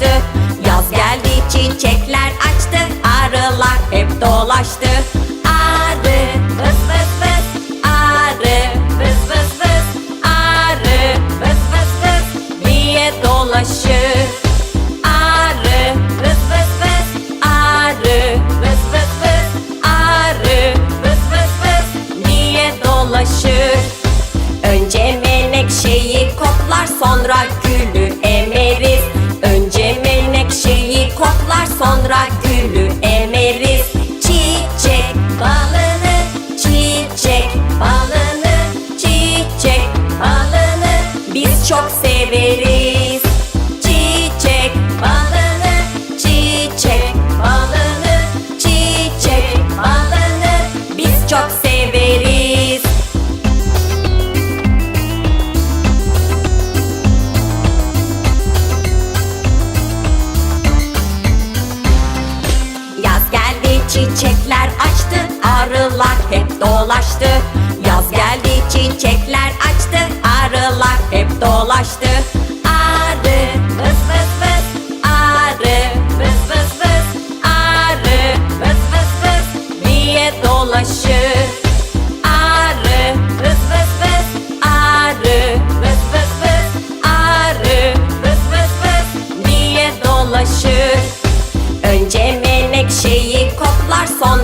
dolaştı Yaz geldi çiçekler açtı. Arılar hep dolaştı. Arı vız vız vız. Arı vız vız vız. Arı vız vız vız. Diye dolaşır? Arı vız vız vız. Arı vız vız vız. Arı vız vız vız. Diye dolaşır? Önce menekşeyi koklar sonra gülü çiçekler açtı Arılar hep dolaştı. Yaz geldi çiçekler açtı Arılar hep dolaştı. Arı vız vız vız. Arı vız vız vız. Arı vız vız vız. Diye dolaşır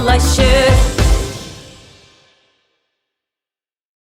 dolaşır